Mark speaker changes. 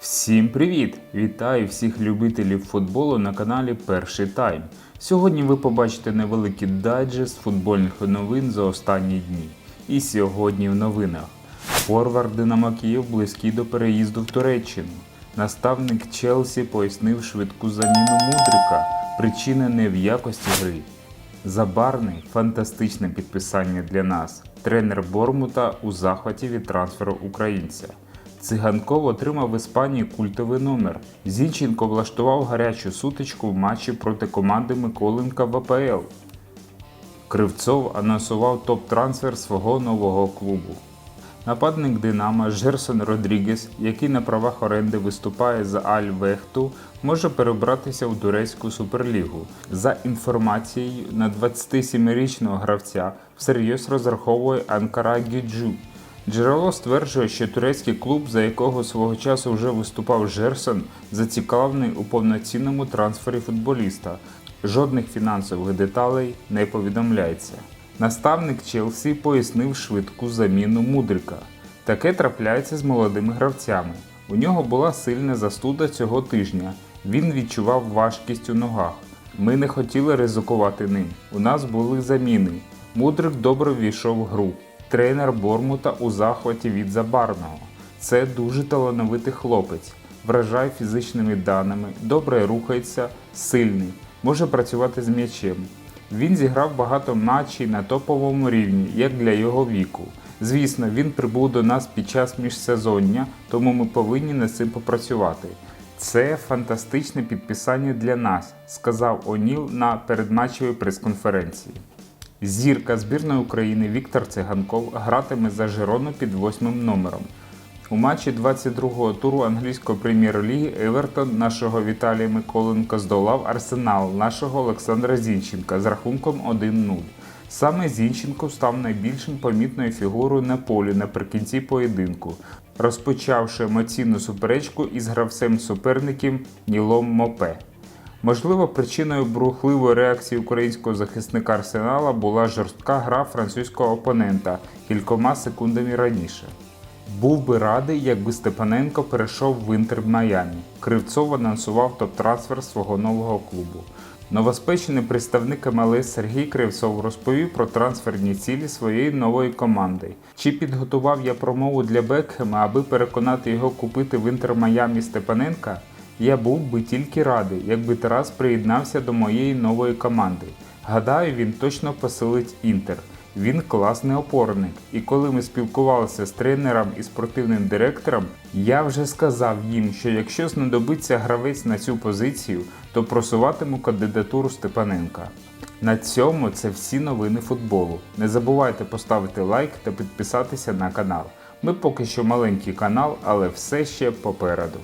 Speaker 1: Всім привіт! Вітаю всіх любителів футболу на каналі Перший Тайм. Сьогодні ви побачите невеликий дайджест футбольних новин за останні дні. І сьогодні в новинах. Форвард Динамо Київ близький до переїзду в Туреччину. Наставник Челсі пояснив швидку заміну Мудрика. Причина не в якості гри. Забарний фантастичне підписання для нас. Тренер Бормута у захваті від трансферу українця. Циганков отримав в Іспанії культовий номер. Зінченко влаштував гарячу сутичку в матчі проти команди Миколенка в АПЛ. Кривцов анонсував топ-трансфер свого нового клубу. Нападник Динамо Жерсон Родрігес, який на правах оренди виступає за Аль-Вехту, може перебратися у турецьку суперлігу. За інформацією, на 27-річного гравця всерйоз розраховує Анкара Гюджу. Джерело стверджує, що турецький клуб, за якого свого часу вже виступав Жерсон, зацікавлений у повноцінному трансфері футболіста. Жодних фінансових деталей не повідомляється. Наставник Челсі пояснив швидку заміну Мудрика. Таке трапляється з молодими гравцями. У нього була сильна застуда цього тижня. Він відчував важкість у ногах. Ми не хотіли ризикувати ним. У нас були заміни. Мудрик добре ввійшов в гру. Тренер Бормута у захваті від Забарного. Це дуже талановитий хлопець. Вражає фізичними даними, добре рухається, сильний, може працювати з м'ячем. Він зіграв багато матчів на топовому рівні, як для його віку. Звісно, він прибув до нас під час міжсезоння, тому ми повинні над цим попрацювати. Це фантастичне підписання для нас, сказав Оніл на передматчевій прес-конференції. Зірка збірної України Віктор Циганков гратиме за Жирону під восьмим номером. У матчі 22-го туру англійської прем'єр-ліги Евертон нашого Віталія Миколенка здолав Арсенал нашого Олександра Зінченка з рахунком 1-0. Саме Зінченко став найбільшим помітною фігурою на полі наприкінці поєдинку, розпочавши емоційну суперечку із гравцем суперників Нілом Мопе. Можливо, причиною брухливої реакції українського захисника Арсенала була жорстка гра французького опонента кількома секундами раніше. Був би радий, якби Степаненко перейшов в Інтер Майамі. Кривцов анонсував топ-трансфер свого нового клубу. Новоспечений представник МЛС Сергій Кривцов розповів про трансферні цілі своєї нової команди. Чи підготував я промову для Бекхема, аби переконати його купити в Інтер Майамі Степаненка? Я був би тільки радий, якби Тарас приєднався до моєї нової команди. Гадаю, він точно посилить Інтер. Він класний опорник. І коли ми спілкувалися з тренером і спортивним директором, я вже сказав їм, що якщо знадобиться гравець на цю позицію, то просуватиму кандидатуру Степаненка. На цьому це всі новини футболу. Не забувайте поставити лайк та підписатися на канал. Ми поки що маленький канал, але все ще попереду.